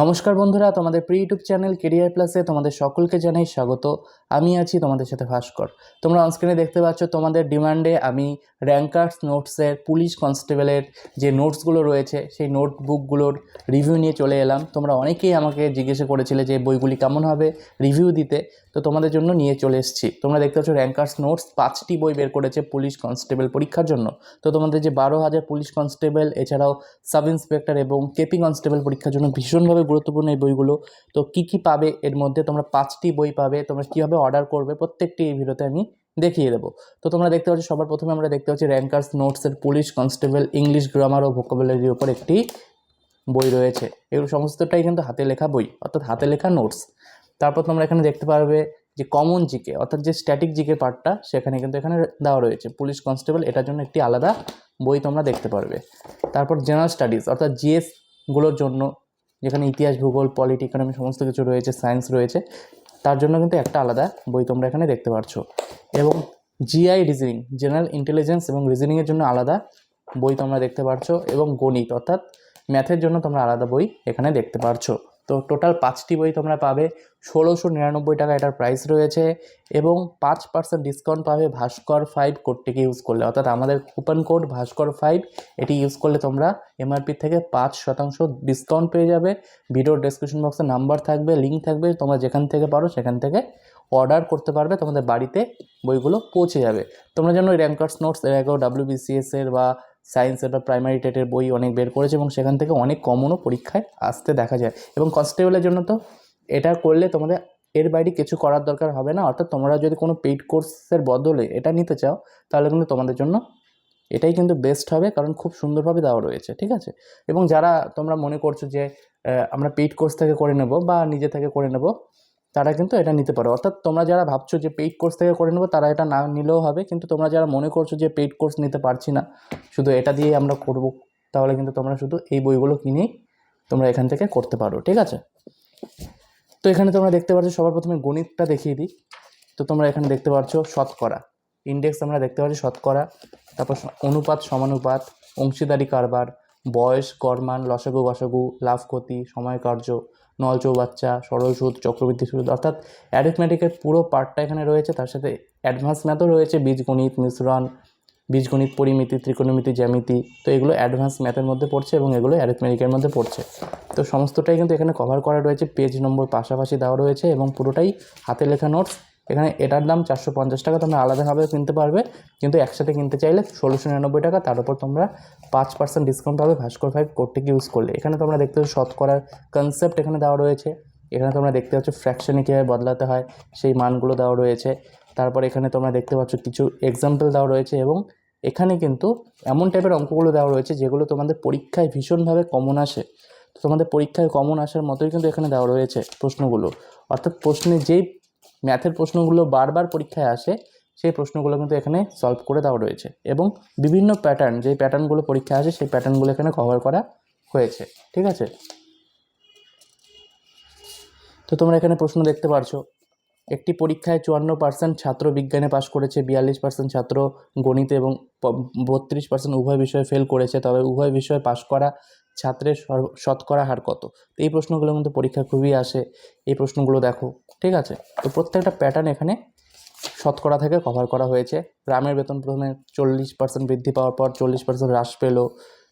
নমস্কার বন্ধুরা, তোমাদের প্রি ইউটিউব চ্যানেল কেরিয়ার প্লাসে তোমাদের সকলকে জানাই স্বাগত। আমি আছি তোমাদের সাথে ভাস্কর। তোমরা অনস্ক্রিনে দেখতে পাচ্ছ, তোমাদের ডিমান্ডে আমি র্যাঙ্কার্স নোটসের পুলিশ কনস্টেবলের যে নোটসগুলো রয়েছে, সেই নোটবুকগুলোর রিভিউ নিয়ে চলে এলাম। তোমরা অনেকেই আমাকে জিজ্ঞাসা করেছিলে যে, বইগুলি কেমন হবে? রিভিউ দিতে। তো তোমাদের জন্য নিয়ে চলে এসেছি। তোমরা দেখতে পাচ্ছ র্যাঙ্কার্স নোটস পাঁচটি বই বের করেছে পুলিশ কনস্টেবল পরীক্ষার জন্য। তো তোমাদের যে বারো হাজার পুলিশ কনস্টেবল এছাড়াও সাব ইন্সপেক্টর এবং কেপি কনস্টেবল পরীক্ষার জন্য ভীষণভাবে গুরুত্বপূর্ণ এই বইগুলো। তো কী কী পাবে এর মধ্যে? তোমরা পাঁচটি বই পাবে। তোমরা কীভাবে অর্ডার করবে? প্রত্যেকটি এই ভিডিওতে আমি দেখিয়ে দেবো। তো তোমরা দেখতে পাচ্ছ, সবার প্রথমে আমরা দেখতে পাচ্ছি র্যাঙ্কার্স নোটসের পুলিশ কনস্টেবল ইংলিশ গ্রামার ও ভোকাবুলারির উপর একটি বই রয়েছে। এগুলো সমস্তটাই কিন্তু হাতে লেখা বই, অর্থাৎ হাতে লেখা নোটস তারপর তোমরা এখানে দেখতে পারবে যে কমন জিকে, অর্থাৎ যে স্ট্যাটিক জিকে পার্টটা সেখানে কিন্তু এখানে দেওয়া রয়েছে। পুলিশ কনস্টেবল এটার জন্য একটি আলাদা বই তোমরা দেখতে পারবে। তারপর জেনারেল স্টাডিজ অর্থাৎ জিএসগুলোর জন্য যেখানে ইতিহাস, ভূগোল পলিটি ইকোনমি সমস্ত কিছু রয়েছে সায়েন্স রয়েছে, তার জন্য কিন্তু একটা আলাদা বই তোমরা এখানে দেখতে পাচ্ছ এবং জিআই রিজনিং জেনারেল ইন্টেলিজেন্স এবং রিজনিংয়ের জন্য আলাদা বই তোমরা দেখতে পাচ্ছ এবং গণিত, অর্থাৎ ম্যাথের জন্য তোমরা আলাদা বই এখানে দেখতে পারছ। তো টোটাল পাঁচটি বই তোমরা পাবে। ষোলোশো নিরানব্বই টাকা এটার প্রাইস রয়েছে এবং পাঁচ পার্সেন্ট ডিসকাউন্ট পাবে ভাস্কর ফাইভ কোডটিকে ইউজ করলে। অর্থাৎ আমাদের কুপন কোড ভাস্কর ফাইভ এটি ইউজ করলে তোমরা এমআরপি থেকে পাঁচ শতাংশ ডিসকাউন্ট পেয়ে যাবে। ভিডিওর ডেসক্রিপশন বক্সে নাম্বার থাকবে লিঙ্ক থাকবে, তোমরা যেখান থেকে পারো সেখান থেকে অর্ডার করতে পারবে, তোমাদের বাড়িতে বইগুলো পৌঁছে যাবে। তোমরা যেন র্যাঙ্কার্স নোটস এর আগেও ডাব্লিউবিসিএস এর বা সায়েন্সের বা প্রাইমারি টেটের বই অনেক বের করেছে এবং সেখান থেকে অনেক কমনও পরীক্ষায় আসতে দেখা যায়। এবং কনস্টেবলের জন্য তো এটা করলে তোমাদের এর বাইরে কিছু করার দরকার হবে না। অর্থাৎ তোমরা যদি কোনো পেইড কোর্সের বদলে এটা নিতে চাও, তাহলে কিন্তু তোমাদের জন্য এটাই কিন্তু বেস্ট হবে, কারণ খুব সুন্দরভাবে দেওয়া রয়েছে, ঠিক আছে? এবং যারা তোমরা মনে করছ যে আমরা পেইড কোর্স থেকে করে নেব বা নিজে থেকে করে নেব তারা কিন্তু এটা নিতে পারো। অর্থাৎ তোমরা যারা ভাবছ যে পেইড কোর্স থেকে করে নেব, তারা এটা না নিলেও হবে। কিন্তু তোমরা যারা মনে করছ যে পেইড কোর্স নিতে পারছি না, শুধু এটা দিয়েই আমরা করব, তাহলে কিন্তু তোমরা শুধু এই বইগুলো কিনেই তোমরা এখান থেকে করতে পারো, ঠিক আছে? তো এখানে তোমরা দেখতে পাচ্ছ, সবার প্রথমে গণিতটা দেখিয়ে দিই। তো তোমরা এখানে দেখতে পাচ্ছ শতকরা। ইন্ডেক্স আমরা দেখতে পাচ্ছি শতকরা। তারপর অনুপাত সমানুপাত, অংশীদারি কারবার, বয়স গরমান লসাগু গসাগু লাভ ক্ষতি, সময় কার্য নল চৌবাচ্চা সরল সুদ চক্রবৃদ্ধি সুদ, অর্থাৎ অ্যারিথমেটিকের পুরো পার্টটা এখানে রয়েছে। তার সাথে অ্যাডভান্স ম্যাথও রয়েছে। বীজগণিত, মিশ্রণ, বীজগণিত, পরিমিতি, ত্রিকোণমিতি, জ্যামিতি। তো এগুলো অ্যাডভান্স ম্যাথের মধ্যে পড়ছে এবং এগুলো অ্যারিথমেটিকের মধ্যে পড়ছে। তো সমস্তটাই কিন্তু এখানে কভার করা রয়েছে। পেজ নম্বর পাশাপাশি দেওয়া রয়েছে এবং পুরোটাই হাতে লেখা নোটস এখানে এটার দাম চারশো পঞ্চাশ টাকা, তোমরা আলাদাভাবে কিনতে পারবে। কিন্তু একসাথে কিনতে চাইলে ষোলোশো নিরানব্বই টাকা তার উপর তোমরা পাঁচ পার্সেন্ট ডিসকাউন্ট পাবে ভাস্কর ফাইভ কোডটিকে ইউজ করলে। এখানে তোমরা দেখতে পাচ্ছ শতকরার কনসেপ্ট এখানে দেওয়া রয়েছে। এখানে তোমরা দেখতে পাচ্ছ ফ্র্যাকশনে কীভাবে বদলাতে হয়, সেই মানগুলো দেওয়া রয়েছে। তারপর এখানে তোমরা দেখতে পাচ্ছ কিছু এক্সাম্পল দেওয়া রয়েছে এবং এখানে কিন্তু এমন টাইপের অঙ্কগুলো দেওয়া রয়েছে, যেগুলো তোমাদের পরীক্ষায় ভীষণভাবে কমন আসে। তো তোমাদের পরীক্ষায় কমন আসার মতোই কিন্তু এখানে দেওয়া রয়েছে প্রশ্নগুলো। অর্থাৎ প্রশ্নে যেই ম্যাথের প্রশ্নগুলো বারবার পরীক্ষায় আসে, সেই প্রশ্নগুলো কিন্তু এখানে সলভ করে দেওয়া রয়েছে এবং বিভিন্ন প্যাটার্ন যে প্যাটার্নগুলো পরীক্ষায় আসে, সেই প্যাটার্নগুলো এখানে কভার করা হয়েছে, ঠিক আছে? তো তোমরা এখানে প্রশ্ন দেখতে পারছ, একটি পরীক্ষায় চুয়ান্ন পার্সেন্ট ছাত্র বিজ্ঞানে পাশ করেছে, বিয়াল্লিশ পার্সেন্ট ছাত্র গণিতে এবং বত্রিশ পার্সেন্ট উভয় বিষয়ে ফেল করেছে, তবে উভয় বিষয়ে পাশ করা ছাত্রের শতকরা হার কত? এই প্রশ্নগুলো কিন্তু পরীক্ষা খুবই আসে, এই প্রশ্নগুলো দেখো। ঠিক আছে? তো প্রত্যেকটা প্যাটার্ন এখানে শতকরা থেকে কভার করা হয়েছে। গ্রামের বেতন প্রথমে চল্লিশ পার্সেন্ট বৃদ্ধি পাওয়ার পর চল্লিশ পার্সেন্ট হ্রাস পেল,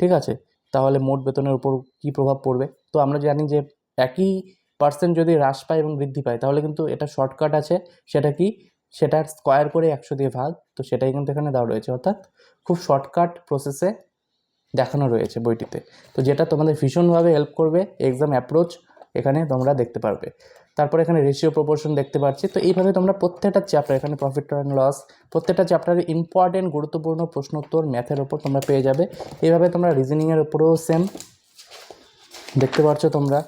ঠিক আছে? তাহলে মোট বেতনের উপর কী প্রভাব পড়বে? তো আমরা জানি যে একই পার্সেন্ট যদি হ্রাস পায় এবং বৃদ্ধি পায়, তাহলে কিন্তু এটা শর্টকাট আছে। সেটা কি? সেটার স্কোয়ার করে একশো দিয়ে ভাগ। তো সেটাই কিন্তু এখানে দেওয়া রয়েছে। অর্থাৎ খুব শর্টকাট প্রসেসে দেখানো রয়েছে বইটিতে। তো যেটা তোমাদের ভীষণভাবে হেল্প করবে এক্সাম অ্যাপ্রোচ এখানে তোমরা দেখতে পারবে। তারপর এখানে রেশিও প্রপোর্শন দেখতে পাচ্ছি। তো এইভাবে তোমরা প্রত্যেকটা চ্যাপ্টার এখানে প্রফিট অ্যান্ড লস প্রত্যেকটা চ্যাপ্টারের ইম্পর্টেন্ট গুরুত্বপূর্ণ প্রশ্ন উত্তর ম্যাথের ওপর তোমরা পেয়ে যাবে। এইভাবে তোমরা রিজনিংয়ের উপরেও সেম দেখতে পাচ্ছ তোমরা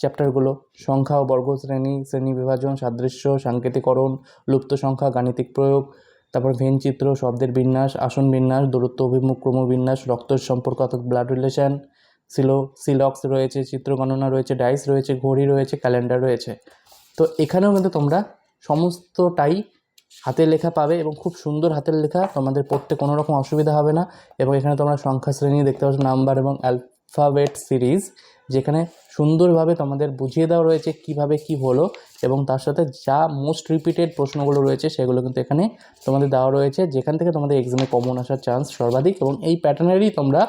চ্যাপ্টারগুলো সংখ্যা ও বর্গ শ্রেণি শ্রেণি বিভাজন, সাদৃশ্য, সাংকেতিকরণ, লুপ্ত সংখ্যা, গাণিতিক প্রয়োগ, তারপর ভেন চিত্র, শব্দের বিন্যাস, আসন বিন্যাস, দূরত্ব অভিমুখ, ক্রমবিন্যাস, রক্ত সম্পর্ক অর্থাৎ ব্লাড রিলেশন সিলো, সিলক্স রয়েছে, চিত্রগণনা রয়েছে, ডাইস রয়েছে, ঘড়ি রয়েছে, ক্যালেন্ডার রয়েছে। তো এখানেও কিন্তু তোমরা সমস্তটাই হাতের লেখা পাবে এবং খুব সুন্দর হাতের লেখা, তোমাদের পড়তে কোনো রকম অসুবিধা হবে না। এবং এখানে তোমরা সংখ্যা শ্রেণি দেখতে পাচ্ছ, নাম্বার এবং অ্যালফাবেট সিরিজ যেখানে সুন্দরভাবে তোমাদের বুঝিয়ে দেওয়া রয়েছে কীভাবে কি হলো এবং তার সাথে যা মোস্ট রিপিটেড প্রশ্নগুলো রয়েছে সেগুলো কিন্তু এখানে তোমাদের দেওয়া রয়েছে, যেখান থেকে তোমাদের এক্সামে কমন আসার চান্স সর্বাধিক এবং এই প্যাটার্নেরই তোমরা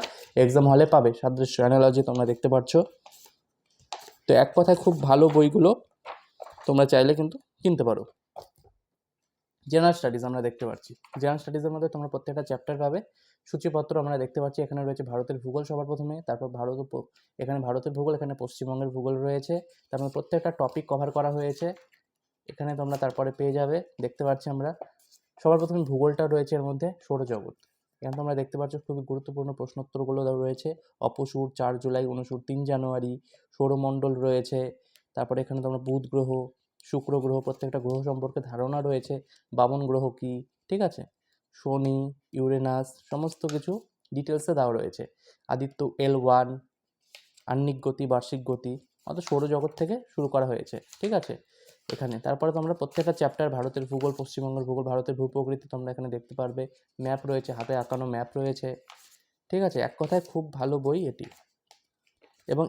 এক্সাম হলে পাবে। সাদৃশ্য অ্যানালজি তোমরা দেখতে পাচ্ছ তো এক কথায় খুব ভালো বইগুলো তোমরা চাইলে কিন্তু কিনতে পারো। জেনারেল স্টাডিজ আমরা দেখতে পাচ্ছি। জেনারেল স্টাডিজের মধ্যে তোমরা প্রত্যেকটা চ্যাপ্টার পাবে। সূচিপত্র আমরা দেখতে পাচ্ছি, এখানে রয়েছে ভারতের ভূগোল সবার প্রথমে, তারপর ভারত এখানে ভারতের ভূগোল, এখানে পশ্চিমবঙ্গের ভূগোল রয়েছে, তারপর প্রত্যেকটা টপিক কভার করা হয়েছে। এখানে তোমরা তারপরে পেয়ে যাবে, দেখতে পাচ্ছি আমরা। সবার প্রথমে ভূগোলটা রয়েছে এর মধ্যে, সৌরজগৎ। এখানে তোমরা দেখতে পাচ্ছ খুবই গুরুত্বপূর্ণ প্রশ্নোত্তরগুলো রয়েছে। অপসুর, চার জুলাই অনুসুর তিন জানুয়ারি, সৌরমণ্ডল রয়েছে, তারপরে এখানে তোমরা বুধ গ্রহ শুক্র গ্রহ প্রত্যেকটা গ্রহ সম্পর্কে ধারণা রয়েছে। বামন গ্রহ কী? ঠিক আছে? শনি, ইউরেনাস সমস্ত কিছু ডিটেলসে দেওয়া রয়েছে। আদিত্য এল ওয়ান আহ্নিক গতি, বার্ষিক গতি, অর্থাৎ সৌরজগৎ থেকে শুরু করা হয়েছে। ঠিক আছে? এখানে তারপরে তোমরা প্রত্যেকটা চ্যাপ্টার ভারতের ভূগোল, পশ্চিমবঙ্গের ভূগোল, ভারতের ভূপ্রকৃতি তোমরা এখানে দেখতে পারবে। ম্যাপ রয়েছে, হাতে আঁকানো ম্যাপ রয়েছে। ঠিক আছে? এক কথায় খুব ভালো বই এটি। এবং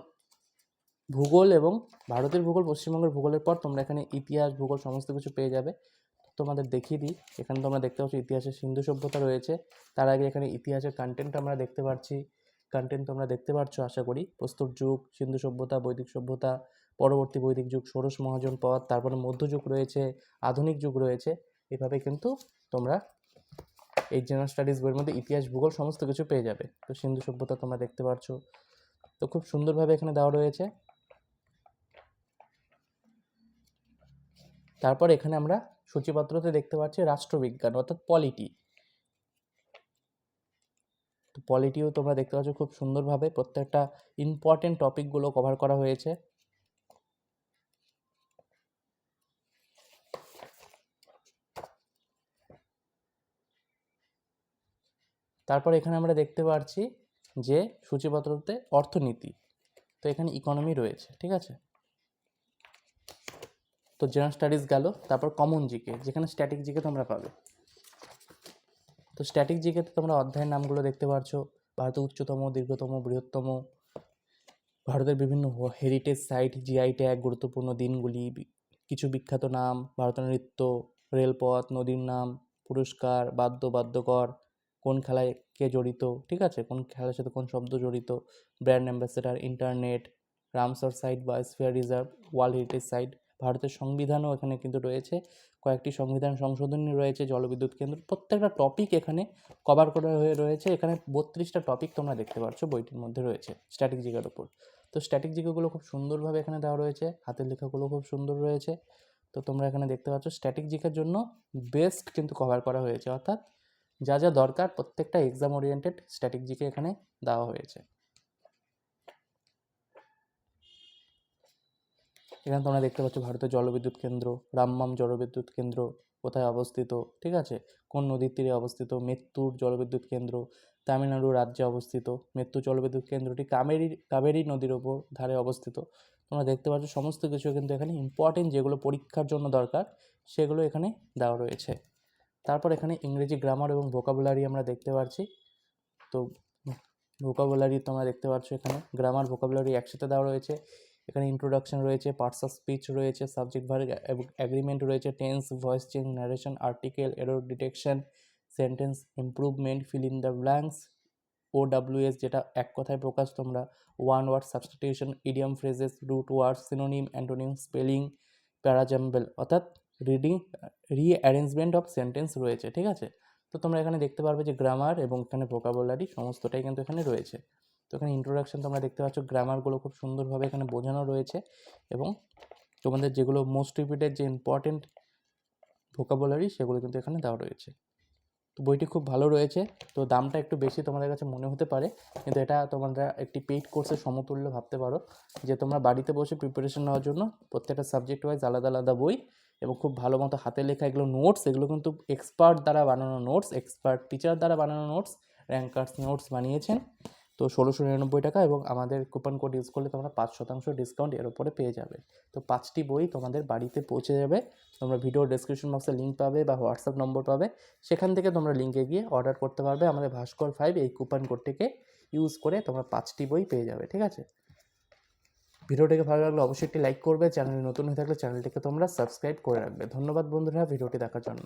ভূগোল এবং ভারতের ভূগোল, পশ্চিমবঙ্গের ভূগোলের পর তোমরা এখানে ইতিহাস, ভূগোল সমস্ত কিছু পেয়ে যাবে। তোমাদের দেখিয়ে দিই। এখানে তোমরা দেখতে পাচ্ছ ইতিহাসের সিন্ধু সভ্যতা রয়েছে। তার আগে এখানে ইতিহাসের কন্টেন্ট আমরা দেখতে পাচ্ছি। কন্টেন্ট তোমরা দেখতে পাচ্ছ আশা করি। প্রস্তর যুগ, সিন্ধু সভ্যতা, বৈদিক সভ্যতা, পরবর্তী বৈদিক যুগ, ষোড়শ মহাজন পথ, তারপরে মধ্যযুগ রয়েছে, আধুনিক যুগ রয়েছে। এভাবে কিন্তু তোমরা এই জেনারেল স্টাডিজ বইয়ের মধ্যে ইতিহাস, ভূগোল সমস্ত কিছু পেয়ে যাবে। তো সিন্ধু সভ্যতা তোমরা দেখতে পাচ্ছ তো খুব সুন্দরভাবে এখানে দেওয়া রয়েছে। তারপর এখানে আমরা সূচিপত্রতে দেখতে পাচ্ছি রাষ্ট্রবিজ্ঞান, অর্থাৎ পলিটি তো পলিটিও তোমরা দেখতে পাচ্ছ খুব সুন্দরভাবে প্রত্যেকটা ইম্পর্টেন্ট টপিকগুলো কভার করা হয়েছে। তারপর এখানে আমরা দেখতে পাচ্ছি যে সূচিপত্রতে অর্থনীতি, তো এখানে ইকোনমি রয়েছে, ঠিক আছে? তো জেনারেল স্টাডিজ গেল, তারপর কমন জিকে যেখানে স্ট্যাটিক জিকে তোমরা পাবে। তো স্ট্যাটিক জিকেতে তোমরা অধ্যায়ের নামগুলো দেখতে পারছ, ভারতের উচ্চতম, দীর্ঘতম, বৃহত্তম, ভারতের বিভিন্ন হেরিটেজ সাইট জিআই ট্যাগ গুরুত্বপূর্ণ দিনগুলি কিছু বিখ্যাত নাম, ভারতের নৃত্য, রেলপথ, নদীর নাম, পুরস্কার, বাদ্য, বাদ্যকর, কোন খেলায় কে জড়িত, ঠিক আছে? কোন খেলার সাথে কোন শব্দ জড়িত brand ambassador internet Ramsar site বা sphere reserve world heritage site ভারতের সংবিধানও এখানে কিন্তু রয়েছে। কয়েকটি সংবিধান সংশোধনী রয়েছে, জলবিদ্যুৎ কেন্দ্র। প্রত্যেকটা টপিক এখানে কভার করা হয়ে রয়েছে। এখানে বত্রিশটা টপিক তোমরা দেখতে পাচ্ছ, বইটির মধ্যে রয়েছে স্ট্যাটিক ওপর তো স্ট্যাটিক জিকেগুলো খুব সুন্দরভাবে এখানে দেওয়া রয়েছে, হাতের লেখাগুলো খুব সুন্দর রয়েছে। তো তোমরা এখানে দেখতে পাচ্ছ স্ট্যাটিক জন্য বেস্ট কিন্তু কভার করা হয়েছে। অর্থাৎ যা যা দরকার, প্রত্যেকটা এক্সাম ওরিয়েন্টেড স্ট্যাটিক জিকে এখানে দেওয়া হয়েছে। এখানে তোমরা দেখতে পাচ্ছ ভারতের জলবিদ্যুৎ কেন্দ্র, রামমাম জলবিদ্যুৎ কেন্দ্র কোথায় অবস্থিত, ঠিক আছে? কোন নদীর তীরে অবস্থিত, মেত্তুর জলবিদ্যুৎ কেন্দ্র, তামিলনাড়ু রাজ্যে অবস্থিত, মেত্তু জলবিদ্যুৎ কেন্দ্রটি কাবেরী কাবেরী নদীর ওপর ধারে অবস্থিত। তোমরা দেখতে পাচ্ছ সমস্ত কিছু কিন্তু এখানে ইম্পর্টেন্ট যেগুলো পরীক্ষার জন্য দরকার, সেগুলো এখানে দেওয়া রয়েছে। তারপর এখানে ইংরেজি গ্রামার এবং ভোকাবুলারি আমরা দেখতে পাচ্ছি তো ভোকাবুলারি তোমরা দেখতে পাচ্ছ এখানে গ্রামার ভোকাবুলারি একসাথে দেওয়া রয়েছে। এখানে ইন্ট্রোডাকশন রয়েছে পার্টস অফ স্পিচ রয়েছে সাবজেক্ট ভার্ব অ্যাগ্রিমেন্ট রয়েছে tense voice change narration article error detection sentence improvement fill in the blanks O WS যেটা এক কথায় প্রকাশ, তোমরা one word substitution idiom phrases root word synonym antonym spelling para jumble অর্থাৎ reading rearrangement of sentence রয়েছে, ঠিক আছে? তো তোমরা এখানে দেখতে পারবে যে গ্রামার এবং এখানে ভোকাবুলারি সমস্তটাই কিন্তু এখানে রয়েছে। তো এখানে ইন্ট্রোডাকশন তোমরা দেখতে পাচ্ছ গ্রামারগুলো খুব সুন্দরভাবে এখানে বোঝানো রয়েছে এবং তোমাদের যেগুলো মোস্ট রিপিটেড যে ইম্পর্টেন্ট ভোকাবুলারি সেগুলো কিন্তু এখানে দেওয়া রয়েছে। তো বইটি খুব ভালো রয়েছে, তো দামটা একটু বেশি তোমাদের কাছে মনে হতে পারে, কিন্তু এটা তোমরা একটি পেইড কোর্সের সমতুল্য ভাবতে পারো, যে তোমরা বাড়িতে বসে প্রিপারেশন নেওয়ার জন্য প্রত্যেকটা সাবজেক্ট ওয়াইজ আলাদা আলাদা বই এবং খুব ভালো মতো হাতে লেখা এগুলো নোটস এগুলো কিন্তু এক্সপার্ট দ্বারা বানানো নোটস এক্সপার্ট টিচার দ্বারা বানানো নোটস র্যাঙ্কার্স নোটস বানিয়েছেন। তো ষোলোশো নিরানব্বই টাকা এবং আমাদের কুপন কোড ইউজ করলে তোমরা পাঁচ শতাংশ ডিসকাউন্ট এর উপরে পেয়ে যাবে। তো পাঁচটি বই তোমাদের বাড়িতে পৌঁছে যাবে। তোমরা ভিডিও ডেসক্রিপশন বক্সে লিঙ্ক পাবে বা হোয়াটসঅ্যাপ নম্বর পাবে। সেখান থেকে তোমরা লিঙ্কে গিয়ে অর্ডার করতে পারবে আমাদের ভাস্কর ফাইভ এই কুপন কোডটিকে ইউজ করে তোমরা পাঁচটি বই পেয়ে যাবে, ঠিক আছে? ভিডিওটিকে ভালো লাগলে অবশ্যই একটি লাইক করবে। চ্যানেলে নতুন হয়ে থাকলে চ্যানেলটিকে তোমরা সাবস্ক্রাইব করে রাখবে। ধন্যবাদ বন্ধুরা ভিডিওটি দেখার জন্য।